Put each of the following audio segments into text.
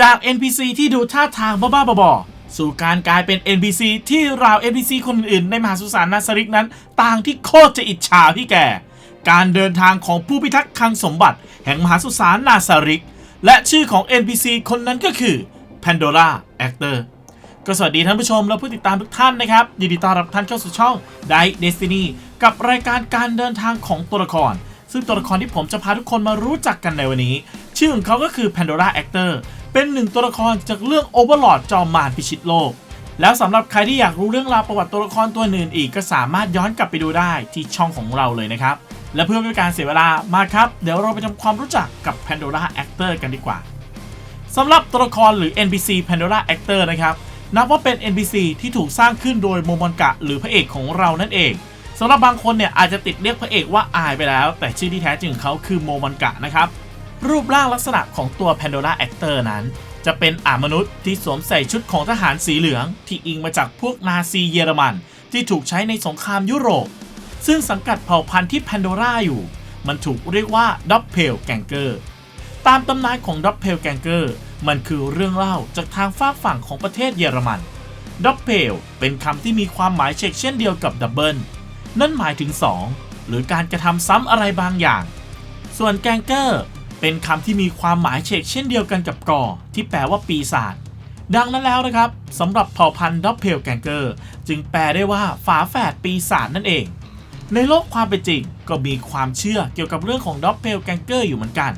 จาก NPC ที่ดูท่าทางบ้าๆบอๆสู่การกลายเป็น NPC ที่ราว NPC คนอื่นในมหาสุสานนาซาริกนั้น ต่างที่โคตรจะอิจฉาพี่แก การเดินทางของผู้พิทักษ์คลังสมบัติ แห่งมหาสุสานนาซาริก และชื่อของ NPC คนนั้นก็คือ Pandora Actor ก็สวัสดีท่านผู้ชมและผู้ติดตามทุกท่านนะครับยินดีต้อนรับท่านเข้าสู่ช่อง Die Destiny กับรายการการเดินทางของตัวละคร ซึ่งตัวละครที่ผมจะพาทุกคนมารู้จักกันในวันนี้ ชื่อของเขาก็คือ Pandora Actor เป็นหนึ่งตัวละครจากเรื่อง Overlord จอมมารพิชิตโลก แล้วสำหรับใครที่อยากรู้เรื่องราวประวัติตัวละครตัวอื่นอีกก็สามารถย้อนกลับไปดูได้ที่ช่องของเราเลยนะครับ และเพื่อไม่ให้การเสียเวลามาครับ เดี๋ยวเราไปทำความรู้จักกับ Pandora Actor กันดีกว่าสำหรับตัวละครหรือ NPC Pandora Actor นะครับนับว่าเป็น NPC ที่ถูกสร้างขึ้นโดยโมมอนกะ หรือพระเอกของเรานั่นเองสำหรับบางคนเนี่ยอาจจะติดเรียกพระเอกว่าอายไปแล้ว แต่ชื่อที่แท้จริงของเขาคือโมมอนกะนะครับ รูปร่างลักษณะของตัว Pandora Actor นั้น จะเป็นอามนุษย์ที่สวมใส่ชุดของทหารสีเหลือง ที่อิงมาจากพวกนาซีเยอรมัน ที่ถูกใช้ในสงครามยุโรป ซึ่งสังกัดเผ่าพันธุ์ที่ Pandora อยู่ มันถูกเรียกว่าด็อปเพลแกงเกอร์ตามตำนานของด็อปเพลแกงเกอร์มันคือเรื่องเล่าจากทางฝากฝั่งของประเทศเยอรมันด็อปเพลเป็นคำที่มีความหมายเช็คเช่นเดียวกับดับเบิลนั่นหมายถึง 2 หรือการกระทำซ้ำอะไรบางอย่าง ส่วนแกงเกอร์ เป็นคำที่มีความหมายเช็คเช่นเดียวกันกับกอ ที่แปลว่าปีศาจดังนั้นแล้วนะครับสำหรับเผ่าพันธุ์ด็อปเพลแกงเกอร์จึงแปลได้ว่าฝาแฝดปีศาจนั่นเอง ในโลกความเป็นจริงก็มีความเชื่อเกี่ยวกับเรื่องของด็อปเพลแกงเกอร์อยู่เหมือนกัน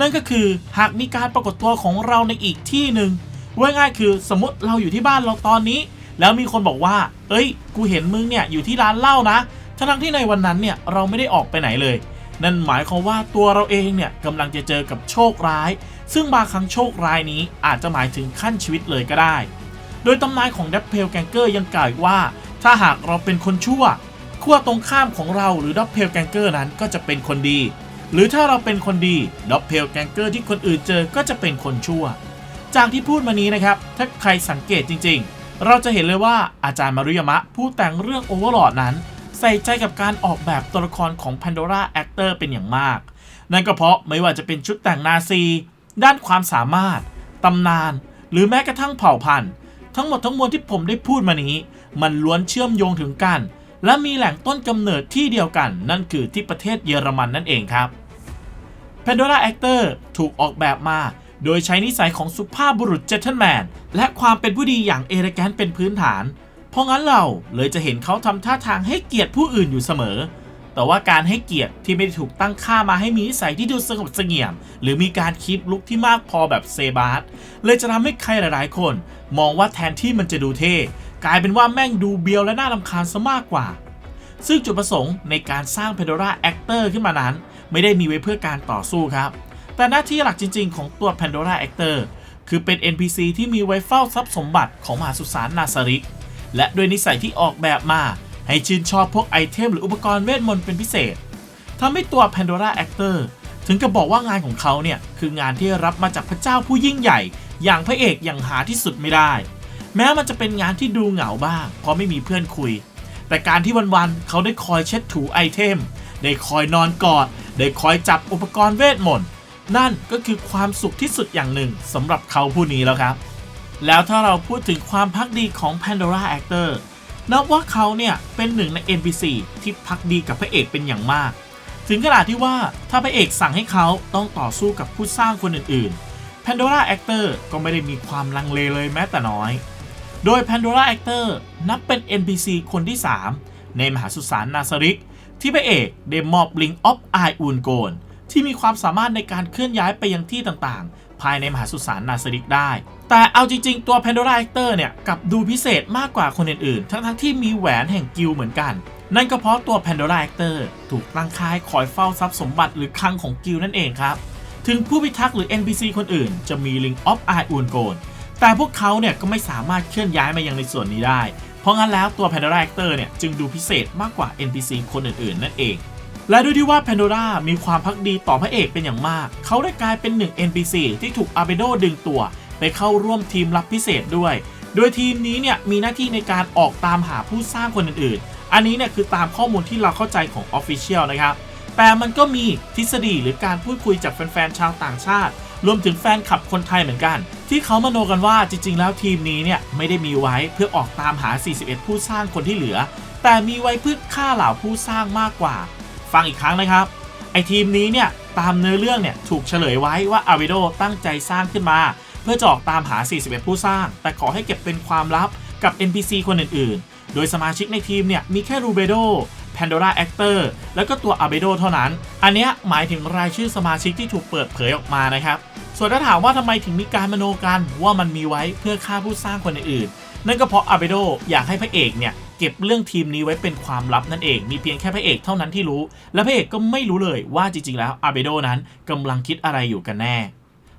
นั่นก็คือหากมีการปรากฏตัวของเราในอีกที่หนึ่งว่าง่ายคือสมมติเราอยู่ที่บ้านเราตอนนี้ แล้วมีคนบอกว่า เอ้ย กูเห็นมึงเนี่ยอยู่ที่ร้านเหล้านะทั้งที่ในวันนั้นเนี่ยเราไม่ได้ออกไปไหนเลย นั่นหมายความว่าตัวเราเองเนี่ยกำลังจะเจอกับโชคร้าย ซึ่งบางครั้งโชคร้ายนี้อาจจะหมายถึงขั้นชีวิตเลยก็ได้ โดยตำนานของดับเพลแกงเกอร์ยังกล่าวว่า ถ้าหากเราเป็นคนชั่วขั้วตรงข้ามของเราหรือดับเพลแกงเกอร์นั้นก็จะเป็นคนดี หรือถ้าเราเป็นคนดีด็อปเพลแกงเกอร์ที่คนอื่นเจอก็จะเป็นคนชั่ว จากที่พูดมานี้นะครับ ถ้าใครสังเกตจริง ๆ เราจะเห็นเลยว่าอาจารย์มารุยมะผู้แต่งเรื่อง Overlord นั้น ใส่ใจกับการออกแบบตัวละครของ Pandora Actor เป็นอย่างมาก นั่นก็เพราะไม่ว่าจะเป็นชุดแต่งนาซี ด้านความสามารถ ตำนาน หรือแม้กระทั่งเผ่าพันธุ์ ทั้งหมดทั้งมวลที่ผมได้พูดมานี้ มันล้วนเชื่อมโยงถึงกัน และมีแหล่งต้นกำเนิดที่เดียวกัน นั่นคือที่ประเทศเยอรมันนั่นเองครับ Pandora Actor ถูกออกแบบมาโดยใช้นิสัยของสุภาพบุรุษเจ t เท e แมนและความเป็นผู้ดีอย่างเอเลแกนเป็นพื้นฐาน เพราะงั้นเราเลยจะเห็นเขาทำท่าทางให้เกียรติผู้อื่นอยู่เสมอ แต่ว่าการให้เกียรติที่ไม่ได้ถูกตั้งค่ามาให้มีนิสัยที่ดูสงบเสงี่ยม หรือมีการคีปลุกที่มากพอแบบเซบาสเลยจะทำให้ใครหลาย ๆ คน มองว่าแทนที่มันจะดูเท่กลายเป็นว่าแม่งดูเบียวและน่ารำคาญซะมากกว่า ซึ่งจุดประสงค์ในการสร้าง Pandora Actor ขึ้นมานั้น ไม่ได้มีไว้เพื่อการต่อสู้ครับ แต่หน้าที่หลักจริง ๆ ของตัว Pandora Actor คือเป็น NPC ที่มีไว้เฝ้าทรัพย์สมบัติของมหาสุสานนาซาริก และด้วยนิสัยที่ออกแบบมา ให้ชื่นชอบพวกไอเทมหรืออุปกรณ์เวทมนต์เป็นพิเศษทำให้ตัว Pandora Actor ถึงกับบอกว่างานของเขาเนี่ย คืองานที่รับมาจากพระเจ้าผู้ยิ่งใหญ่ อย่างพระเอกอย่างหาที่สุดไม่ได้ แม้มันจะเป็นงานที่ดูเหงาบ้าง เพราะไม่มีเพื่อนคุย แต่การที่วันๆเขาได้คอยเช็ดถูไอเทม ได้คอยนอนกอด ได้คอยจับอุปกรณ์เวทมนต์นั่นก็คือความสุขที่สุดอย่างหนึ่งสำหรับเขาผู้นี้แล้วครับ แล้วถ้าเราพูดถึงความพักดีของ Pandora Actor นับว่าเขาเนี่ยเป็นหนึ่งใน NPC ที่พักดีกับพระเอกเป็นอย่างมาก ถึงขนาดที่ว่าถ้าพระเอกสั่งให้เขาต้องต่อสู้กับผู้สร้างคนอื่นๆ Pandora Actor ก็ไม่ได้มีความลังเลเลยแม้แต่น้อย โดย Pandora Actor นับเป็น NPC คนที่ 3 ในมหาสุสานนาซาริก ที่พระเอกได้มอบลิงออฟไออูนโกนที่มีความสามารถในการเคลื่อนย้ายไปยังที่ต่างๆ ภายในมหาสุสานนาซาริกได้ แต่เอาจริง ๆ ตัว Pandora Actor เนี่ยกับดูพิเศษมากกว่าคนอื่นๆ ทั้งๆที่มีแหวนแห่งกิลเหมือนกัน นั่นก็เพราะตัว Pandora Actor ถูกตั้งค่ายคอยเฝ้าทรัพย์สมบัติหรือคลังของกิลนั่นเองครับ ถึงผู้พิทักษ์หรือ NPC คนอื่น จะมี Ring of Eye u n g o n แต่พวกเขาเนี่ยก็ไม่สามารถเคลื่อนย้ายมายังในส่วนนี้ได้ เพราะงั้นแล้วตัว Pandora Actor เนี่ยจึงดูพิเศษมากกว่า NPC คนอื่นๆ นั่นเอง และด้วยที่ว่า Pandora มีความพักดีต่อพระเอกเป็นอย่างมาก เขาได้กลายเป็นหนึ่ง NPC ที่ถูก a b e d o ดึงตัว ไปเข้าร่วมทีมลับพิเศษด้วย โดยทีมนี้เนี่ยมีหน้าที่ในการออกตามหาผู้สร้างคนอื่นๆ อันนี้เนี่ยคือตามข้อมูลที่เราเข้าใจของ Official นะครับแต่มันก็มีทฤษฎีหรือการพูดคุยจากแฟนๆชาวต่างชาติ รวมถึงแฟนคลับคนไทยเหมือนกัน ที่ที่เขามโนกันว่าจริง ๆ แล้วทีมนี้เนี่ยไม่ได้มีไว้เพื่อออกตามหา 41 ผู้สร้างคนที่เหลือ แต่มีไว้เพื่อฆ่าเหล่าผู้สร้างมากกว่า ฟังอีกครั้งนะครับ ไอทีมนี้เนี่ยตามเนื้อเรื่องเนี่ยถูกเฉลยไว้ว่าอาวิโดตั้งใจสร้างขึ้นมา เพื่อจะออกตามหา 41 ผู้สร้าง แต่ขอให้เก็บเป็นความลับกับ NPC คนอื่นๆ โดยสมาชิกในทีมเนี่ยมีแค่รูเบโด Pandora Actor แล้วก็ตัวอาเบโดเท่านั้น อันเนี้ยหมายถึงรายชื่อสมาชิกที่ถูกเปิดเผยออกมานะครับ ส่วนถ้าถามว่าทำไมถึงมีการมโนกันว่ามันมีไว้เพื่อฆ่าผู้สร้างคนอื่น นั่นก็เพราะอาเบโดอยากให้พระเอกเนี่ย เก็บเรื่องทีมนี้ไว้เป็นความลับนั่นเอง มีเพียงแค่พระเอกเท่านั้นที่รู้ และพระเอกก็ไม่รู้เลยว่าจริงๆ แล้วอาเบโดนั้นกำลังคิดอะไรอยู่กันแน่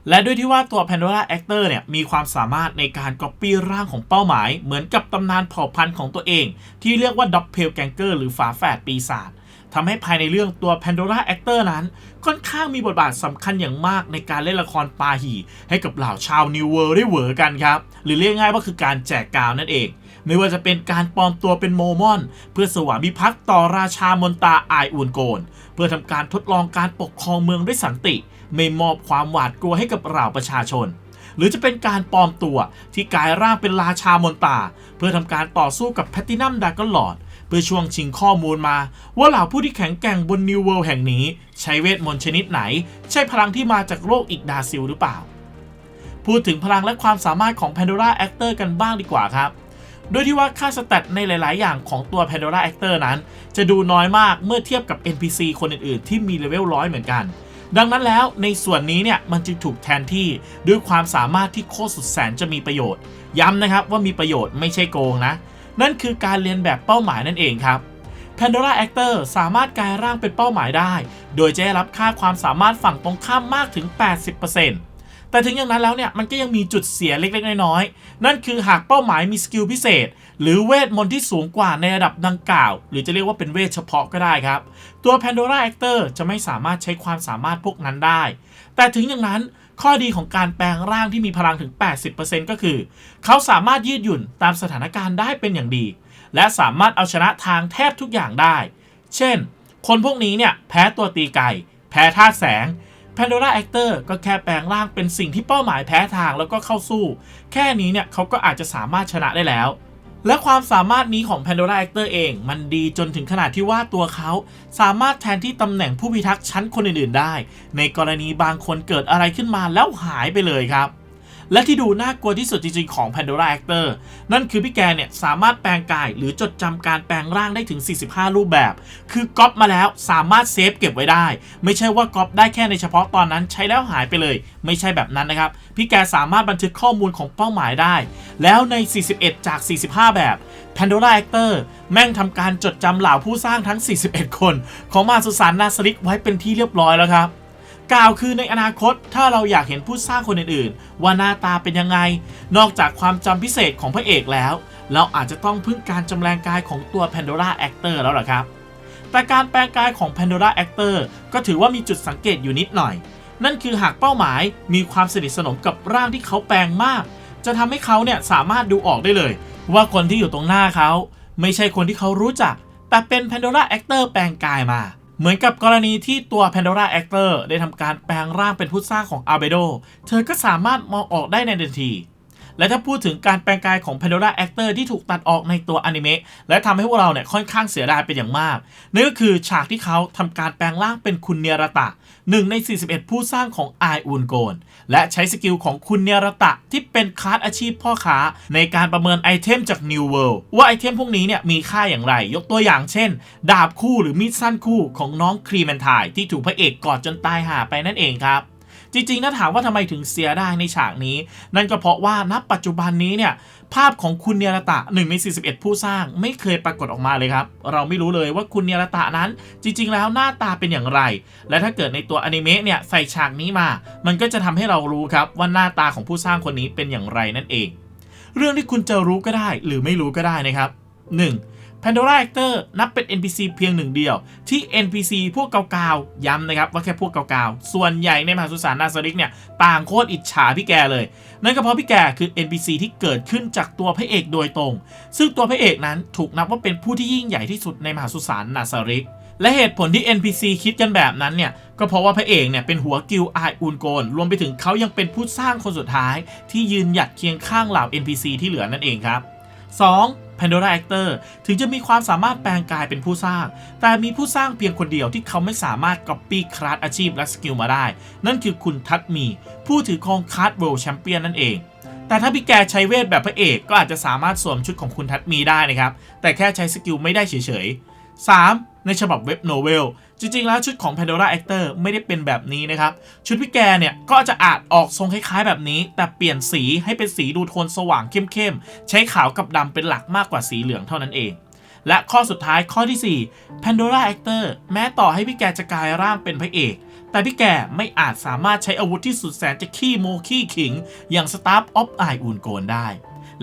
และด้วยที่ว่าตัว Pandora Actor เนี่ยมีความสามารถในการก๊อปปี้ร่างของเป้าหมาย เหมือนกับตำนานเผ่าพันธุ์ของตัวเอง ที่เรียกว่า Doppelganger หรือฝาแฝดปีศาจ ทำให้ภายในเรื่องตัว Pandora Actor นั้น ค่อนข้างมีบทบาทสำคัญอย่างมากในการเล่นละครปาหีให้กับเหล่าชาว New World ได้เหวอกันครับ หรือเรียกง่ายว่าคือการแจกกาวนั่นเอง ไม่ว่าจะเป็นการปลอมตัวเป็นโมมอน เพื่อสวามิภักดิ์ต่อราชามนตาอายอูนโกน เพื่อทำการทดลองการปกครองเมืองด้วยสันติ ไม่มอบความหวาดกลัวให้กับเหล่าประชาชนหรือจะเป็นการปลอมตัวที่กลายร่างเป็นราชามนตา เพื่อทำการต่อสู้กับแพตตินัมดากอนลอด พื่อช่วงชิงข้อมูลมา ว่าเหล่าผู้ที่แข็งแกร่งบนนิวเวิลด์แห่งนี้ ใช้เวทมนต์ชนิดไหน ใช่พลังที่มาจากโลกอีกดาซิลหรือเปล่า พูดถึงพลังและความสามารถของ Pandora Actor กันบ้างดีกว่าครับโดยที่ว่าค่าสแตทในหลาย ๆ อย่างของตัว Pandora Actor นั้น จะดูน้อยมากเมื่อเทียบกับ NPC คนอื่น ๆ ที่มีเลเวลร้อยเหมือนกัน ดังนั้นแล้วในส่วนนี้เนี่ยมันจึงถูกแทนที่ด้วยความสามารถที่โคตรสุดแสนจะมีประโยชน์ ย้ำนะครับว่ามีประโยชน์ไม่ใช่โกงนะ นั่นคือการเรียนแบบเป้าหมายนั่นเองครับ Pandora Actor สามารถกลายร่างเป็นเป้าหมายได้ โดยจะได้รับค่าความสามารถฝั่งตรงข้ามมากถึง 80%แต่ถึงอย่างนั้นแล้วเนี่ยมันก็ยังมีจุดเสียเล็กๆ น้อยๆ นั่นคือหากเป้าหมายมีสกิลพิเศษ หรือเวทมนต์ที่สูงกว่าในระดับดังกล่าว หรือจะเรียกว่าเป็นเวทเฉพาะก็ได้ครับ ตัว Pandora Actor จะไม่สามารถใช้ความสามารถพวกนั้นได้ แต่ถึงอย่างนั้น ข้อดีของการแปลงร่างที่มีพลังถึง 80%ก็คือ เขาสามารถยืดหยุ่นตามสถานการณ์ได้เป็นอย่างดี และสามารถเอาชนะทางแทบทุกอย่างได้ เช่น คนพวกนี้เนี่ยแพ้ตัวตีไก่ แพ้ธาตุแสง Pandora Actor ก็แค่แปลงร่างเป็นสิ่งที่เป้าหมายแพ้ทางแล้วก็เข้าสู้ แค่นี้เนี่ยเขาก็อาจจะสามารถชนะได้แล้ว และความสามารถนี้ของ Pandora Actor เอง มันดีจนถึงขนาดที่ว่าตัวเขา สามารถแทนที่ตำแหน่งผู้พิทักษ์ชั้นคนอื่นๆได้ ในกรณีบางคนเกิดอะไรขึ้นมาแล้วหายไปเลยครับ และที่ดูน่ากลัวที่สุดจริงๆของ Pandora Actor นั่นคือพี่แกเนี่ยสามารถแปลงกายหรือจดจำการแปลงร่างได้ถึง 45 รูปแบบ คือก๊อปมาแล้วสามารถเซฟเก็บไว้ได้ ไม่ใช่ว่าก๊อปได้แค่ในเฉพาะตอนนั้นใช้แล้วหายไปเลย ไม่ใช่แบบนั้นนะครับ พี่แกสามารถบันทึกข้อมูลของเป้าหมายได้ แล้วใน 41 จาก 45 แบบ Pandora Actor แม่งทำการจดจำเหล่าผู้สร้างทั้ง 41 คน ของมาสุสานนาสริกไว้เป็นที่เรียบร้อยแล้วครับ กล่าวคือในอนาคตถ้าเราอยากเห็นผู้สร้างคนอื่นๆ ว่าหน้าตาเป็นยังไง นอกจากความจำพิเศษของพระเอกแล้ว เราอาจจะต้องพึ่งการจำแรงกายของตัว Pandora Actor แล้วล่ะครับ แต่การแปลงกายของ Pandora Actor ก็ถือว่ามีจุดสังเกตอยู่นิดหน่อย นั่นคือหากเป้าหมายมีความสนิทสนมกับร่างที่เขาแปลงมาก จะทำให้เขาเนี่ยสามารถดูออกได้เลย ว่าคนที่อยู่ตรงหน้าเขา ไม่ใช่คนที่เขารู้จัก แต่เป็น Pandora Actor แปลงกายมา เหมือนกับกรณีที่ตัว Pandora Actor ได้ทำการแปลงร่างเป็นผู้สร้างของ a b e โด เธอก็สามารถมองออกได้ในทันที และถ้าพูดถึงการแปลงกายของ Pandora Actor ที่ถูกตัดออกในตัวอนิเมะและทำให้พวกเราเนี่ยค่อนข้างเสียดายเป็นอย่างมากนั่นก็คือฉากที่เขาทำการแปลงร่างเป็นคุณเนียรตะหนึ่งใน 41 ผู้สร้างของไออุนโกนและใช้สกิลของคุณเนียรตะที่เป็นคลาสอาชีพพ่อค้า ในการประเมินไอเทมจาก New World ว่าไอเทมพวกนี้เนี่ยมีค่าอย่างไร ยกตัวอย่างเช่น ดาบคู่หรือมีดสั้นคู่ของน้องครีแมนไทายที่ถูกพระเอกกอดจนตายหาไปนั่นเองครับ จริงๆถ้าถามว่าทำไมถึงเสียได้ในฉากนี้ นั่นก็เพราะว่าณปัจจุบันนี้เนี่ยภาพของคุณเนียรตะหนึ่งใน 41 ผู้สร้างไม่เคยปรากฏออกมาเลยครับ เราไม่รู้เลยว่าคุณเนียรตะนั้น จริง ๆ แล้วหน้าตาเป็นอย่างไร และถ้าเกิดในตัวอนิเมะเนี่ยใส่ฉากนี้มา มันก็จะทำให้เรารู้ครับว่าหน้าตาของผู้สร้างคนนี้เป็นอย่างไรนั่นเอง เรื่องที่คุณจะรู้ก็ได้หรือไม่รู้ก็ได้นะครับ 1. Pandora Actor นับเป็น NPC เพียงหนึ่งเดียว ที่ NPC พวกเก่าๆ ย้ำนะครับว่าแค่พวกเก่าๆ ส่วนใหญ่ในมหาสุสานนาซาริกเนี่ยต่างโคตรอิจฉาพี่แกเลย นั่นก็เพราะพี่แกคือ NPC ที่เกิดขึ้นจากตัวพระเอกโดยตรง ซึ่งตัวพระเอกนั้นถูกนับว่าเป็นผู้ที่ยิ่งใหญ่ที่สุดในมหาสุสานนาซาริกและเหตุผลที่ NPC คิดกันแบบนั้นเนี่ย ก็เพราะว่าพระเอกเนี่ยเป็นหัวกิลไออูนโกน รวมไปถึงเขายังเป็นผู้สร้างคนสุดท้าย ที่ยืนหยัดเคียงข้างเหล่า NPC ที่เหลือนั่นเองครับ 2. Pandora Actor ถึงจะมีความสามารถแปลงกายเป็นผู้สร้าง แต่มีผู้สร้างเพียงคนเดียวที่เขาไม่สามารถกรอปปี้คลาสอาชีพและสกิลมาได้ นั่นคือคุณทัตมี ผู้ถือครองคลาส World Champion นั่นเองแต่ถ้าพี่แกใช้เวทแบบพระเอกก็อาจจะสามารถสวมชุดของคุณทัตมีได้นะครับ แต่แค่ใช้สกิลไม่ได้เฉยๆ 3. ในฉบับเว็บโนเวล จริง ๆ แล้วชุดของ Pandora Actor ไม่ได้เป็นแบบนี้นะครับ ชุดพี่แกเนี่ยก็จะอาจออกทรงคล้ายๆ แบบนี้ แต่เปลี่ยนสีให้เป็นสีดูโทนสว่างเข้มๆ ใช้ขาวกับดำเป็นหลักมากกว่าสีเหลืองเท่านั้นเอง และข้อสุดท้ายข้อที่ 4 Pandora Actor แม้ต่อให้พี่แกจะกลายร่างเป็นพระเอกแต่พี่แกไม่อาจสามารถใช้อาวุธที่สุดแสนจะขี้โมขี้ขิง อย่าง Staff of Eye อูนโกนได้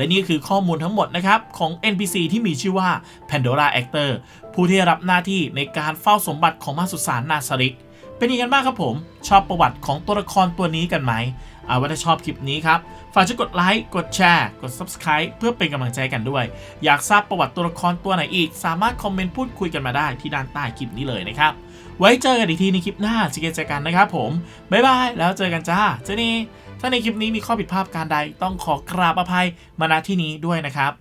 และนี่คือข้อมูลทั้งหมดนะครับของ NPC ที่มีชื่อว่า Pandora Actor ผู้ที่รับหน้าที่ในการเฝ้าสมบัติของมาสุสานนาซาริก เป็นยังไงกันบ้างครับผม ชอบประวัติของตัวละครตัวนี้กันไหมเอาว่าถ้าชอบคลิปนี้ครับ ฝากช่วยกดไลค์ กดแชร์ กด Subscribe เพื่อเป็นกำลังใจกันด้วย อยากทราบประวัติตัวละครตัวไหนอีก สามารถคอมเมนต์พูดคุยกันมาได้ที่ด้านใต้คลิปนี้เลยนะครับ ไว้เจอกันอีกทีในคลิปหน้าสิเกจกันนะครับผม บ๊ายบาย แล้วเจอกันจ้าเจนี่ ถ้าในคลิปนี้มีข้อผิดพลาดการใดต้องขอกราบอภัยมาณที่นี้ด้วยนะครับ